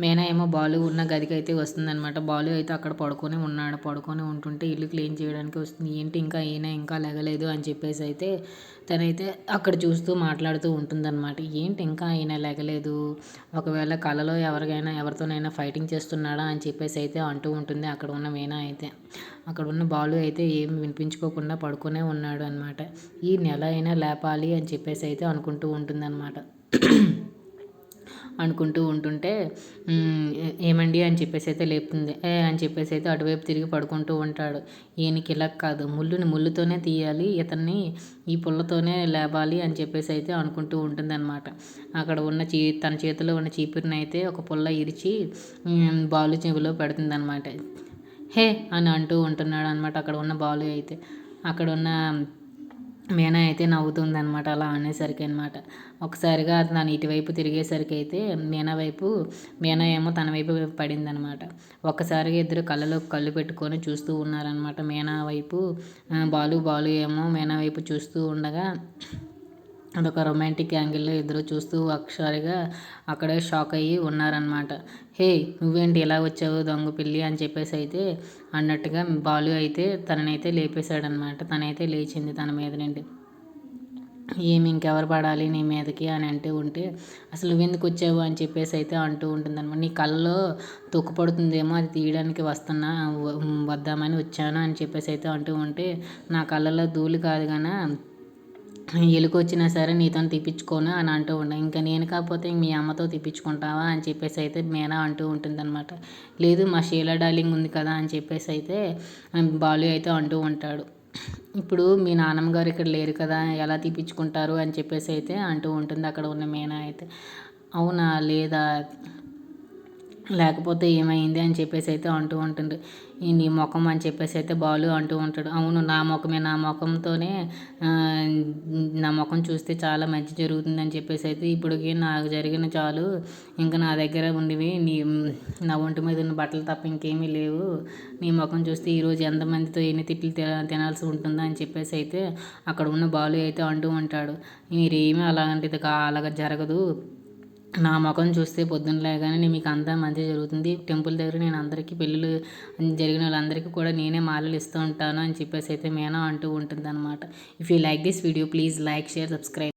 మీనా ఏమో బాలు ఉన్న గదికి అయితే వస్తుందనమాట బాలు అయితే అక్కడ పడుకొని ఉన్నాడు. పడుకొని ఉంటుంటే ఇల్లు క్లీన్ చేయడానికి వస్తుంది. ఏంటి ఇంకా ఈయన ఇంకా లెగలేదు అని చెప్పేసి అయితే తనైతే అక్కడ చూస్తూ మాట్లాడుతూ ఉంటుందన్నమాట. ఏంటి ఇంకా ఈయన లెగలేదు? ఒకవేళ కళలో ఎవరికైనా ఎవరితోనైనా ఫైటింగ్ చేస్తున్నాడా అని చెప్పేసి అయితే అంటూ ఉంటుంది అక్కడ ఉన్న మీనా అయితే. అక్కడ ఉన్న బాలు అయితే ఏం వినిపించుకోకుండా పడుకునే ఉన్నాడు అనమాట ఈ నెల అయినా లేపాలి అని చెప్పేసి అయితే అనుకుంటూ ఉంటుందన్నమాట. అనుకుంటూ ఉంటుంటే ఏమండి? అని చెప్పేసి అయితే లేపుతుంది. ఏ అని చెప్పేసి అయితే అటువైపు తిరిగి పడుకుంటూ ఉంటాడు. ఈయనకి ఇలా కాదు. ముళ్ళుని ముళ్ళుతోనే తీయాలి ఇతన్ని ఈ పుల్లతోనే లేపాలి అని చెప్పేసి అయితే అనుకుంటూ ఉంటుంది అనమాట అక్కడ ఉన్న చీ తన చేతిలో ఉన్న చీపురిని అయితే ఒక పుల్ల ఇరిచి బాలు చెవిలో పెడుతుంది అనమాట హే అని అంటూ ఉంటున్నాడు అనమాట అక్కడ ఉన్న బాలు అయితే. అక్కడ ఉన్న మీనా అయితే నవ్వుతుంది అనమాట అలా అనేసరికి అనమాట ఒకసారిగా తను ఇటువైపు తిరిగేసరికి అయితే మీనా వైపు మీనా ఏమో తన వైపు పడింది అనమాట ఒక్కసారిగా ఇద్దరు కళ్ళలో కళ్ళు పెట్టుకొని చూస్తూ ఉన్నారనమాట మీనా వైపు బాలు బాలు ఏమో మీనా వైపు చూస్తూ ఉండగా అదొక రొమాంటిక్ యాంగిల్లో ఇద్దరు చూస్తూ ఒకసారిగా అక్కడే షాక్ అయ్యి ఉన్నారనమాట హే నువ్వేంటి ఇలా వచ్చావు దొంగ పిల్లి అని చెప్పేసి అయితే అన్నట్టుగా బాలు అయితే తననైతే లేపేశాడనమాట తనైతే లేచింది తన మీద నుండి. ఏమి ఇంకెవరు పడాలి నీ మీదకి అని అంటూ ఉంటే అసలు నువ్వెందుకు వచ్చావు? అని చెప్పేసి అయితే అంటూ ఉంటుందన్నమాట. నీ కళ్ళలో తొక్కు పడుతుందేమో అది తీయడానికి వస్తున్నా వద్దామని వచ్చాను అని చెప్పేసి అయితే అంటూ ఉంటే నా కళ్ళలో ధూళి కాదు కానీ ఎలుకొచ్చినా సరే నీతో తిప్పించుకోను అని అంటూ ఉంటాను ఇంకా నేను కాకపోతే మీ అమ్మతో తిప్పించుకుంటావా అని చెప్పేసి అయితే మీనా అంటూ ఉంటుందన్నమాట. లేదు మా షీలా డార్లింగ్ ఉంది కదా అని చెప్పేసి అయితే బాలు అయితే అంటూ ఉంటాడు. ఇప్పుడు మీ నాన్నమ్మ గారు ఇక్కడ లేరు కదా ఎలా తీపించుకుంటారు అని చెప్పేసి అయితే అంటూ ఉంటుంది అక్కడ ఉన్న మీనా అయితే. అవునా? లేదా? లేకపోతే ఏమైంది అని చెప్పేసి అయితే అంటూ ఉంటుంది. నీ ముఖం అని చెప్పేసి అయితే బాలు అంటూ ఉంటాడు. అవును నా ముఖమే నా ముఖంతోనే నా ముఖం చూస్తే చాలా మంచి జరుగుతుందని చెప్పేసి అయితే ఇప్పటికి నాకు జరిగిన చాలు. ఇంకా నా దగ్గర ఉండివి నీ నా ఒంటి మీద ఉన్న బట్టలు తప్ప ఇంకేమీ లేవు. నీ ముఖం చూస్తే ఈరోజు ఎంతమందితో ఎన్ని తిట్లు తినాల్సి ఉంటుందో అని చెప్పేసి అయితే అక్కడ ఉన్న బాలు అయితే అంటూ ఉంటాడు. మీరేమీ అలాంటిది అలాగ జరగదు. నా ముఖం చూస్తే పొద్దున్న లేగానే మీకు అంతా మంచి జరుగుతుంది. టెంపుల్ దగ్గర నేను అందరికీ పెళ్ళిళ్ళు జరిగిన వాళ్ళందరికీ కూడా నేనే మాలలు ఇస్తూ ఉంటాను అని చెప్పేసి అయితే మేనా అంటూ ఉంటుంది అనమాట if you like this video please like share subscribe